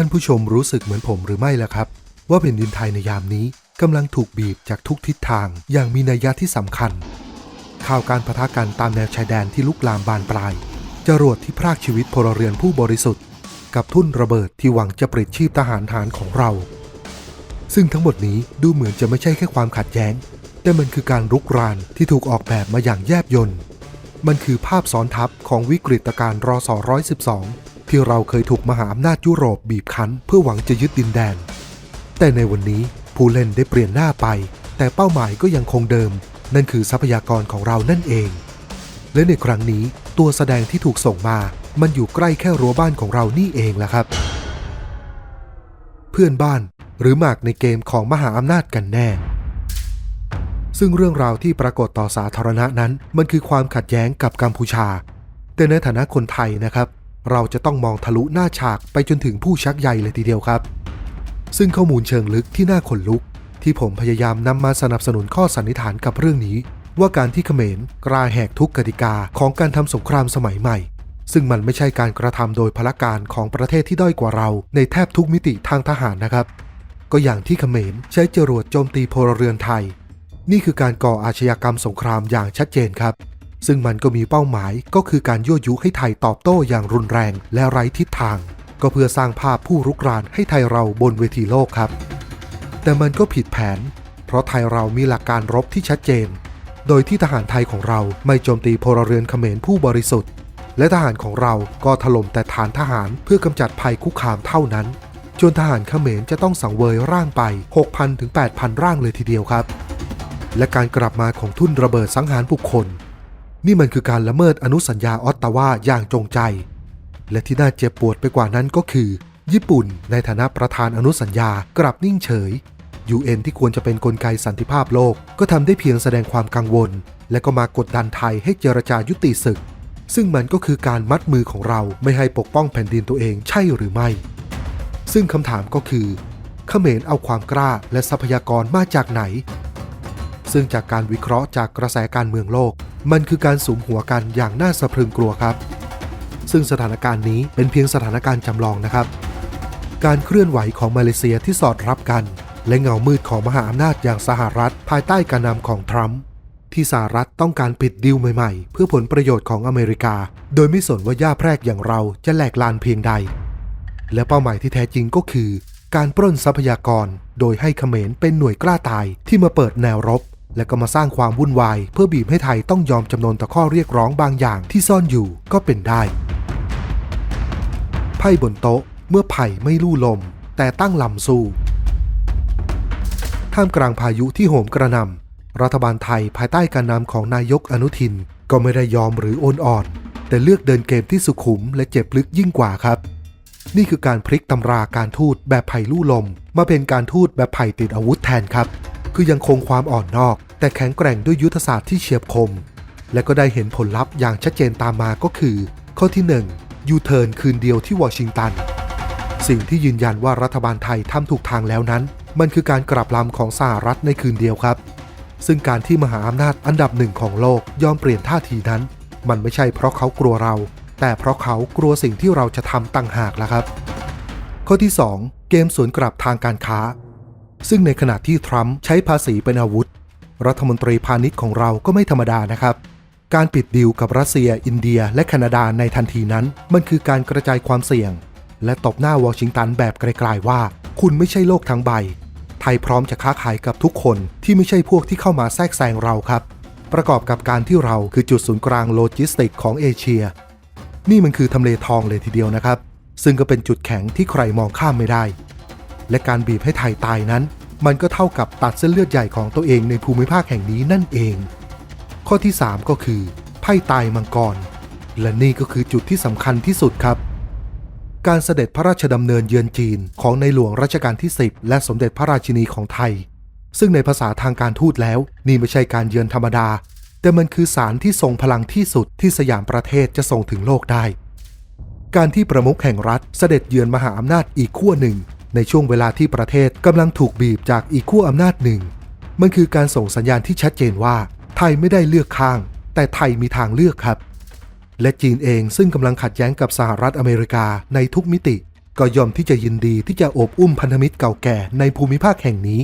ท่านผู้ชมรู้สึกเหมือนผมหรือไม่ล่ะครับ ว่าแผ่นดินไทยในยามนี้กำลังถูกบีบจากทุกทิศทางอย่างมีนัยยะที่สำคัญ ข่าวการปะทะกันตามแนวชายแดนที่ลุกลามบานปลาย จรวดที่พรากชีวิตพลเรือนผู้บริสุทธิ์ กับทุ่นระเบิดที่หวังจะปลิดชีพทหารฐานของเรา ซึ่งทั้งหมดนี้ดูเหมือนจะไม่ใช่แค่ความขัดแย้ง แต่มันคือการรุกรานที่ถูกออกแบบมาอย่างแยบยลมันคือภาพซ้อนทับของวิกฤตการณ์รศ112 ที่เราเคยถูกมหาอำนาจยุโรปบีบคั้นเพื่อหวังจะยึดดินแดน แต่ในวันนี้ผู้เล่นได้เปลี่ยนหน้าไป แต่เป้าหมายก็ยังคงเดิม นั่นคือทรัพยากรของเรานั่นเอง และในครั้งนี้ตัวแสดงที่ถูกส่งมา มันอยู่ใกล้แค่รั้วบ้านของเรานี่เองแหละครับ เพื่อนบ้านหรือหมากในเกมของมหาอำนาจกันแน่ ซึ่งเรื่องราวที่ปรากฏต่อสาธารณะนั้น มันคือความขัดแย้งกับกัมพูชา แต่ในฐานะคนไทยนะครับ เราจะต้องมองทะลุหน้าฉากไปจนถึงผู้ชักใยเลยทีเดียวครับ ซึ่งข้อมูลเชิงลึกที่น่าขนลุก ที่ผมพยายามนำมาสนับสนุนข้อสันนิษฐานกับเรื่องนี้ ว่าการที่เขมรกล้าแหกทุกกติกาของการทำสงครามสมัยใหม่ ซึ่งมันไม่ใช่การกระทำโดยพละการของประเทศที่ด้อยกว่าเรา ในแทบทุกมิติทางทหารนะครับ ก็อย่างที่เขมรใช้จรวดโจมตีพลเรือนไทย นี่คือการก่ออาชญากรรมสงครามอย่างชัดเจนครับ ซึ่งมันก็มีเป้าหมายก็คือการยั่วยุให้ไทยตอบโต้อย่างรุนแรงและไร้ทิศทาง ก็เพื่อสร้างภาพผู้รุกรานให้ไทยเราบนเวทีโลกครับ แต่มันก็ผิดแผน เพราะไทยเรามีหลักการรบที่ชัดเจน โดยที่ทหารไทยของเราไม่โจมตีพลเรือนเขมรผู้บริสุทธิ์ และทหารของเราก็ถล่มแต่ฐานทหารเพื่อกำจัดภัยคุกคามเท่านั้นจนทหารเขมรจะต้องสังเวยร่างไป 6,000 ถึง 8,000 ร่างเลยทีเดียวครับ และการกลับมาของทุ่นระเบิดสังหารบุคคล นี่มันคือการละเมิดอนุสัญญาออตตาวาอย่างจงใจ และที่น่าเจ็บปวดไปกว่านั้นก็คือ ญี่ปุ่นในฐานะประธานอนุสัญญากลับนิ่งเฉย UN ที่ควรจะเป็นนกลไกสันติภาพโลก ก็ทำได้เพียงแสดงความกังวล และก็มากดดันไทยให้เจรจายุติศึก ซึ่งมันก็คือการมัดมือของเราไม่ให้ปกป้องแผ่นดินตัวเองใช่หรือไม่ ซึ่งคำถามก็คือเขมรเอาความกล้าและทรัพยากรมาจากไหน ซึ่งจากการวิเคราะห์จากกระแสการเมืองโลก มันคือการสุมหัวกันอย่างน่าสะพรึงกลัวครับ ซึ่งสถานการณ์นี้เป็นเพียงสถานการณ์จำลองนะครับ การเคลื่อนไหวของมาเลเซียที่สอดรับกัน และเงามืดของมหาอำนาจอย่างสหรัฐ ภายใต้การนำของทรัมป์ที่สหรัฐต้องการปิดดีลใหม่ๆ เพื่อผลประโยชน์ของอเมริกา โดยไม่สนว่าย่าแพรกอย่างเราจะแหลกลานเพียงใด และเป้าหมายที่แท้จริงก็คือ การปล้นทรัพยากร โดยให้เขมรเป็นหน่วยกล้าตายที่มาเปิดแนวรบ และก็มาสร้างความวุ่นวาย เพื่อบีบให้ไทยต้องยอมจำนนต่อข้อเรียกร้องบางอย่างที่ซ่อนอยู่ก็เป็นได้ ไพ่บนโต๊ะ เมื่อไผ่ไม่ลู่ลม แต่ตั้งลำสู้ ท่ามกลางพายุที่โหมกระหน่ำรัฐบาลไทยภายใต้การนำของนายกอนุทิน ก็ไม่ได้ยอมหรือโอนอ่อน แต่เลือกเดินเกมที่สุขุมและเจ็บลึกยิ่งกว่าครับนี่คือการพลิกตำราการทูตแบบไผ่ลู่ลม มาเป็นการทูตแบบไผ่ติดอาวุธแทนครับ คือยังคงความอ่อนนอก แต่แข็งแกร่งด้วยยุทธศาสตร์ที่เฉียบคม และก็ได้เห็นผลลัพธ์อย่างชัดเจนตามมาก็คือ ข้อที่ 1 ยูเทิร์นคืนเดียวที่วอชิงตัน สิ่งที่ยืนยันว่ารัฐบาลไทยทำถูกทางแล้วนั้น มันคือการกลับลำของสหรัฐในคืนเดียวครับ ซึ่งการที่มหาอำนาจอันดับหนึ่งของโลกยอมเปลี่ยนท่าทีนั้น มันไม่ใช่เพราะเขากลัวเรา แต่เพราะเขากลัวสิ่งที่เราจะทำต่างหากละครับ ข้อที่ 2 เกมสวนกลับทางการค้าซึ่งในขณะที่ทรัมป์ใช้ภาษีเป็นอาวุธ รัฐมนตรีพาณิชย์ของเราก็ไม่ธรรมดานะครับ การปิดดีลกับรัสเซีย อินเดีย และแคนาดาในทันทีนั้น มันคือการกระจายความเสี่ยง และตบหน้าวอชิงตันแบบไกลๆว่า คุณไม่ใช่โลกทั้งใบ ไทยพร้อมจะค้าขายกับทุกคนที่ไม่ใช่พวกที่เข้ามาแทรกแซงเราครับ ประกอบกับการที่เราคือจุดศูนย์กลางโลจิสติกของเอเชีย นี่มันคือทำเลทองเลยทีเดียวนะครับ ซึ่งก็เป็นจุดแข็งที่ใครมองข้ามไม่ได้ และการบีบให้ไทยตายนั้น มันก็เท่ากับตัดเส้นเลือดใหญ่ของตัวเองในภูมิภาคแห่งนี้นั่นเอง ข้อที่ 3 ก็คือไพ่ตายมังกร และนี่ก็คือจุดที่สำคัญที่สุดครับ การเสด็จพระราชดำเนินเยือนจีนของในหลวงรัชกาลที่ 10 และสมเด็จพระราชินีของไทย ซึ่งในภาษาทางการทูตแล้ว นี่ไม่ใช่การเยือนธรรมดา แต่มันคือสารที่ทรงพลังที่สุดที่สยามประเทศจะส่งถึงโลกได้ การที่ประมุขแห่งรัฐเสด็จเยือนมหาอำนาจอีกขั้วหนึ่ง ในช่วงเวลาที่ประเทศกำลังถูกบีบจากอีกขั้วอำนาจหนึ่ง มันคือการส่งสัญญาณที่ชัดเจนว่า ไทยไม่ได้เลือกข้าง แต่ไทยมีทางเลือกครับ และจีนเองซึ่งกำลังขัดแย้งกับสหรัฐอเมริกาในทุกมิติ ก็ยอมที่จะยินดีที่จะโอบอุ้มพันธมิตรเก่าแก่ในภูมิภาคแห่งนี้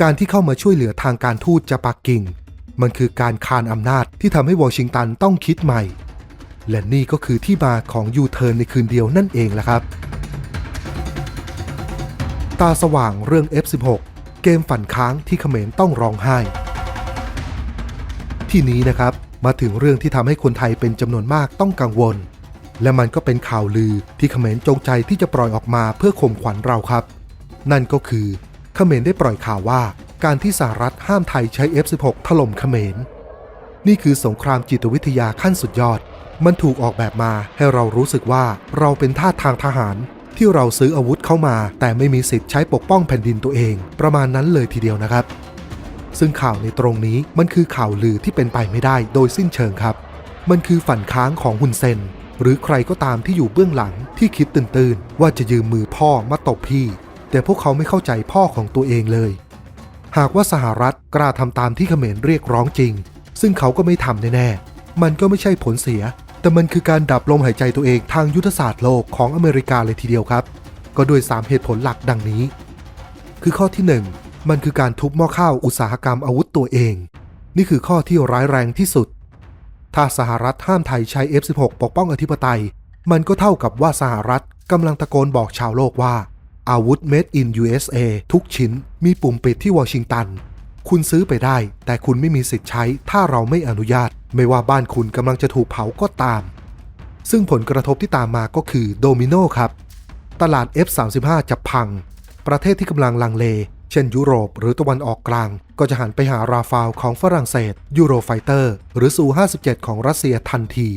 การที่เข้ามาช่วยเหลือทางการทูตจากปักกิ่ง มันคือการคานอำนาจที่ทำให้วอชิงตันต้องคิดใหม่ และนี่ก็คือที่มาของยูเทิร์นในคืนเดียวนั่นเองแหละครับ ตาสว่างเรื่อง F16 เกมฝันค้างที่เขมรต้องร้องไห้ ที่นี้นะครับมาถึงเรื่องที่ทำให้คนไทยเป็นจำนวนมากต้องกังวล และมันก็เป็นข่าวลือที่เขมรจงใจที่จะปล่อยออกมาเพื่อข่มขวัญเราครับ นั่นก็คือเขมรได้ปล่อยข่าวว่า การที่สหรัฐห้ามไทยใช้ F16 ถล่มเขมร นี่คือสงครามจิตวิทยาขั้นสุดยอด มันถูกออกแบบมาให้เรารู้สึกว่าเราเป็นทาสทางทหาร ที่เราซื้ออาวุธเข้ามา แต่ไม่มีสิทธิ์ใช้ปกป้องแผ่นดินตัวเอง ประมาณนั้นเลยทีเดียวนะครับ ซึ่งข่าวในตรงนี้มันคือข่าวลือที่เป็นไปไม่ได้โดยสิ้นเชิงครับ มันคือฝันค้างของฮุนเซนหรือใครก็ตามที่อยู่เบื้องหลังที่คิดตื่นๆว่าจะยืมมือพ่อมาตบพี่ แต่พวกเขาไม่เข้าใจพ่อของตัวเองเลย หากว่าสหรัฐกล้าทำตามที่เขมรเรียกร้องจริง ซึ่งเขาก็ไม่ทำแน่ๆมันก็ไม่ใช่ผลเสีย แต่มันคือการดับลมหายใจตัวเองทางยุทธศาสตร์โลกของอเมริกาเลยทีเดียวครับ ก็โดยสามเหตุผลหลักดังนี้ คือข้อที่หนึ่งมันคือการทุบหม้อข้าวอุตสาหกรรมอาวุธตัวเอง นี่คือข้อที่ร้ายแรงที่สุด ถ้าสหรัฐห้ามไทยใช้ F16 ปกป้องอธิปไตย มันก็เท่ากับว่าสหรัฐกำลังตะโกนบอกชาวโลกว่า อาวุธ Made in USA ทุกชิ้นมีปุ่มปิดที่วอชิงตัน คุณซื้อไปได้ แต่คุณไม่มีสิทธิ์ใช้ถ้าเราไม่อนุญาต ไม่ว่าบ้านคุณกำลังจะถูกเผาก็ตาม ซึ่งผลกระทบที่ตามมาก็คือโดมิโนครับ ตลาด F35 จะพัง ประเทศที่กำลังลังเล เช่นยุโรปหรือตะวันออกกลาง ก็จะหันไปหาราฟาลของฝรั่งเศส ยูโรไฟเตอร์ หรือซู57 ของรัสเซียทันที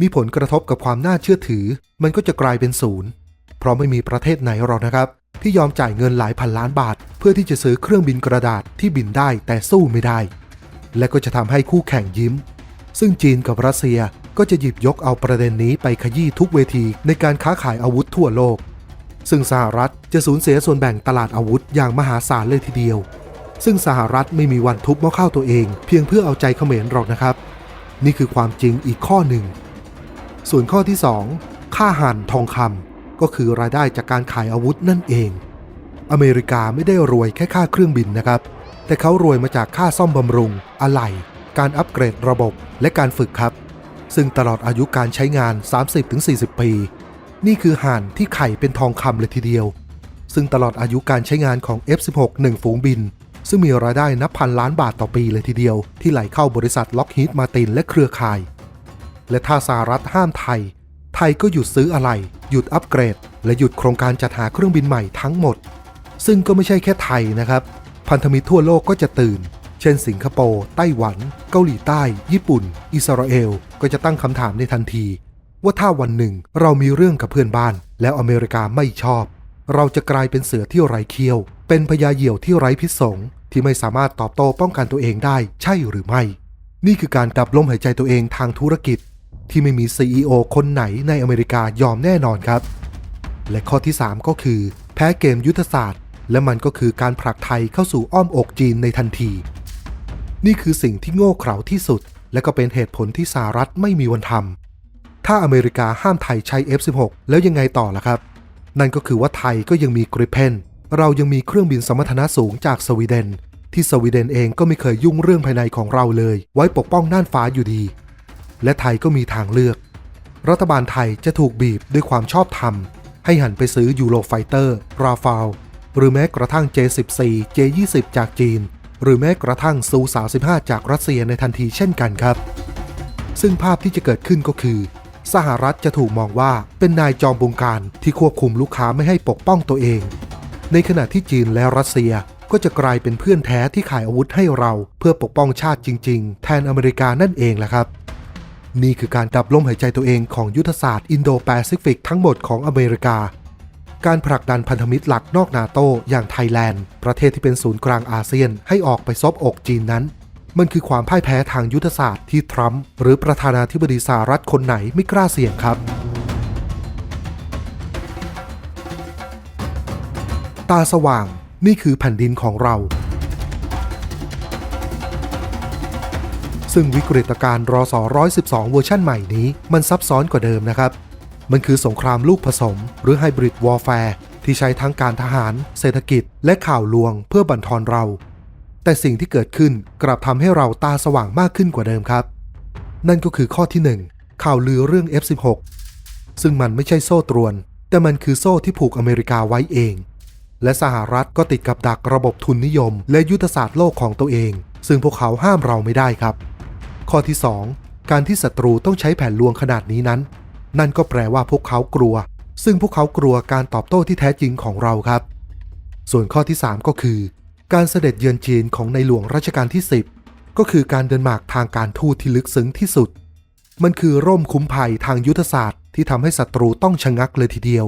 มีผลกระทบกับความน่าเชื่อถือ มันก็จะกลายเป็นศูนย์เพราะไม่มีประเทศไหนหรอกนะครับ ที่ยอมจ่ายเงินหลายพันล้านบาท เพื่อที่จะซื้อเครื่องบินกระดาษที่บินได้แต่สู้ไม่ได้ และก็จะทำให้คู่แข่งยิ้ม ซึ่งจีนกับรัสเซียก็จะหยิบยกเอาประเด็นนี้ไปขยี้ทุกเวทีในการค้าขายอาวุธทั่วโลก ซึ่งสหรัฐจะสูญเสียส่วนแบ่งตลาดอาวุธอย่างมหาศาลเลยทีเดียว ซึ่งสหรัฐไม่มีวันทุบหม้อข้าวตัวเอง เพียงเพื่อเอาใจเขมรหรอกนะครับ นี่คือความจริงอีกข้อหนึ่ง ส่วนข้อที่ 2 ค่าหันทองคำ ก็คือรายได้จากการขายอาวุธนั่นเอง อเมริกาไม่ได้รวยแค่ค่าเครื่องบินนะครับ แต่เขารวยมาจากค่าซ่อมบำรุง อะไหล่ การอัปเกรดระบบ และการฝึกครับ ซึ่งตลอดอายุการใช้งาน 30-40 ปี นี่คือห่านที่ไข่เป็นทองคำเลยทีเดียว ซึ่งตลอดอายุการใช้งานของ F16 1 ฝูงบิน ซึ่งมีรายได้นับพันล้านบาทต่อปีเลยทีเดียว ที่ไหลเข้าบริษัทล็อกฮีดมาตินและเครือข่าย และถ้าสหรัฐห้ามไทย ไทยก็หยุดซื้ออะไร หยุดอัปเกรด และหยุดโครงการจัดหาเครื่องบินใหม่ทั้งหมด ซึ่งก็ไม่ใช่แค่ไทยนะครับ พันธมิตรทั่วโลกก็จะตื่น เช่นสิงคโปร์ ไต้หวัน เกาหลีใต้ ญี่ปุ่น อิสราเอล ก็จะตั้งคำถามในทันที ว่าถ้าวันหนึ่งเรามีเรื่องกับเพื่อนบ้าน แล้วอเมริกาไม่ชอบ เราจะกลายเป็นเสือที่ไร้เขี้ยว เป็นพญาเหยี่ยวที่ไร้พิษสงที่ไม่สามารถตอบโต้ป้องกันตัวเองได้ใช่หรือไม่ นี่คือการดับลมหายใจตัวเองทางธุรกิจ ที่ไม่มี CEO คนไหนในอเมริกายอมแน่นอนครับ และข้อที่ 3 ก็คือ แพ้เกมยุทธศาสตร์ และมันก็คือการผลักไทยเข้าสู่อ้อมอกจีนในทันที นี่คือสิ่งที่โง่เขลาที่สุด และก็เป็นเหตุผลที่สหรัฐไม่มีวันทำถ้าอเมริกาห้ามไทยใช้ F16 แล้วยังไงต่อล่ะครับ นั่นก็คือว่าไทยก็ยังมีกริเพนเรายังมีเครื่องบินสมรรถนะสูงจากสวีเดน ที่สวีเดนเองก็ไม่เคยยุ่งเรื่องภายในของเราเลย ไว้ปกป้องน่านฟ้าอยู่ดี และไทยก็มีทางเลือก รัฐบาลไทยจะถูกบีบด้วยความชอบธรรม ให้หันไปซื้อยูโรไฟเตอร์ราฟาลหรือแม้กระทั่ง J14 J20 จากจีน หรือแม้กระทั่งซู35จากรัสเซียในทันทีเช่นกันครับ ซึ่งภาพที่จะเกิดขึ้นก็คือ สหรัฐจะถูกมองว่าเป็นนายจอมบงการที่ควบคุมลูกค้าไม่ให้ปกป้องตัวเอง ในขณะที่จีนและรัสเซียก็จะกลายเป็นเพื่อนแท้ที่ขายอาวุธให้เรา เพื่อปกป้องชาติจริง ๆ แทนอเมริกานั่นเองแหละครับ นี่คือการดับลมหายใจตัวเองของยุทธศาสตร์อินโดแปซิฟิกทั้งหมดของอเมริกา การผลักดันพันธมิตรหลักนอกนาโตอย่างไทยแลนด์ ประเทศที่เป็นศูนย์กลางอาเซียนให้ออกไปซบอกจีนนั้น มันคือความพ่ายแพ้ทางยุทธศาสตร์ที่ทรัมป์หรือประธานาธิบดีสหรัฐคนไหนไม่กล้าเสี่ยงครับตาสว่าง นี่คือแผ่นดินของเรา ซึ่งวิกฤตการณ์รอสอ112 เวอร์ชั่นใหม่นี้ มันซับซ้อนกว่าเดิมนะครับ มันคือสงครามลูกผสม หรือไฮบริดวอร์แฟร์ที่ใช้ทั้งการทหาร เศรษฐกิจ และข่าวลวงเพื่อบั่นทอนเรา แต่สิ่งที่เกิดขึ้นกลับทำให้เราตาสว่างมากขึ้นกว่าเดิมครับ นั่นก็คือข้อที่ 1 ข่าวลือเรื่อง F16 ซึ่งมันไม่ใช่โซ่ตรวน แต่มันคือโซ่ที่ผูกอเมริกาไว้เอง และสหรัฐก็ติดกับดักระบบทุนนิยม และยุทธศาสตร์โลกของตัวเอง ซึ่งพวกเขาห้ามเราไม่ได้ครับ ข้อที่ 2 การที่ศัตรูต้องใช้แผนลวงขนาดนี้นั้น นั่นก็แปลว่าพวกเขากลัว ซึ่งพวกเขากลัวการตอบโต้ที่แท้จริงของเราครับ ส่วนข้อที่ 3 ก็คือ การเสด็จเยือนจีนของในหลวงรัชกาลที่ 10 ก็คือการเดินหมากทางการทูตที่ลึกซึ้งที่สุด มันคือร่มคุ้มภัยทางยุทธศาสตร์ที่ทำให้ศัตรูต้องชะงักเลยทีเดียว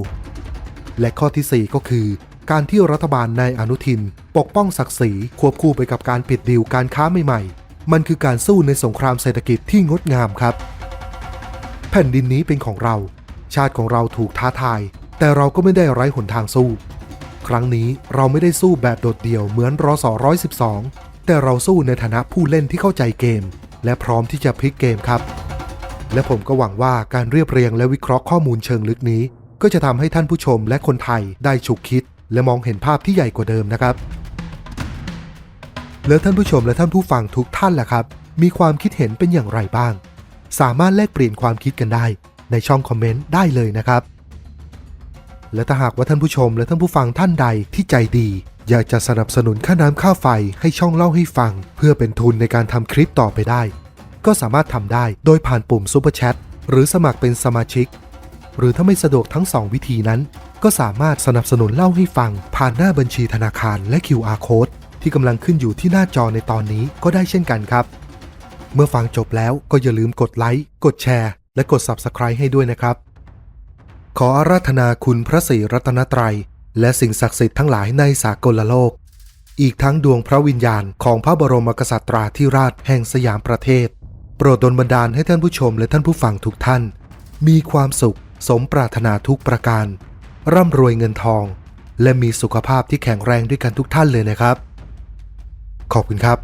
และข้อทีสี่4 ก็คือ การที่รัฐบาลนายอนุทิน ปกป้องศักดิ์ศรีควบคู่ไปกับการปิดดีลการค้าใหม่ๆ มันคือการสู้ในสงครามเศรษฐกิจที่งดงามครับ แผ่นดินนี้เป็นของเรา ชาติของเราถูกท้าทาย แต่เราก็ไม่ได้ไร้หนทางสู้ ครั้งนี้เราไม่ได้สู้แบบโดดเดี่ยวเหมือนรอส112แต่เราสู้ในฐานะผู้เล่นที่เข้าใจเกม และพร้อมที่จะพลิกเกมครับ และผมก็หวังว่าการเรียบเรียงและวิเคราะห์ข้อมูลเชิงลึกนี้ ก็จะทำให้ท่านผู้ชมและคนไทยได้ฉุกคิด และมองเห็นภาพที่ใหญ่กว่าเดิมนะครับ แล้วท่านผู้ชมและท่านผู้ฟังทุกท่านล่ะครับ มีความคิดเห็นเป็นอย่างไรบ้าง สามารถแลกเปลี่ยนความคิดกันได้ ในช่องคอมเมนต์ได้เลยนะครับ และถ้าหากว่าท่านผู้ชมและท่านผู้ฟังท่านใดที่ใจดี อยากจะสนับสนุนค่าน้ำค่าไฟให้ช่องเล่าให้ฟัง เพื่อเป็นทุนในการทำคลิปต่อไปได้ ก็สามารถทำได้โดยผ่านปุ่ม Super Chat หรือสมัครเป็นสมาชิก หรือถ้าไม่สะดวกทั้ง 2 วิธีนั้น ก็สามารถสนับสนุนเล่าให้ฟัง ผ่านหน้าบัญชีธนาคารและ QR Code ที่กำลังขึ้นอยู่ที่หน้าจอในตอนนี้ก็ได้เช่นกันครับ เมื่อฟังจบแล้วก็อย่าลืมกดไลค์กดแชร์ และกด Subscribe ให้ด้วยนะครับ ขออาราธนาคุณพระศรีรัตนตรัย และสิ่งศักดิ์สิทธิ์ทั้งหลายในสากลโลก อีกทั้งดวงพระวิญญาณของพระบรมกษัตราธิราชแห่งสยามประเทศ โปรดดลบันดาลให้ท่านผู้ชมและท่านผู้ฟังทุกท่าน มีความสุข สมปรารถนาทุกประการ ร่ำรวยเงินทองและมีสุขภาพที่แข็งแรงด้วยกันทุกท่านเลยนะครับ ขอบคุณครับ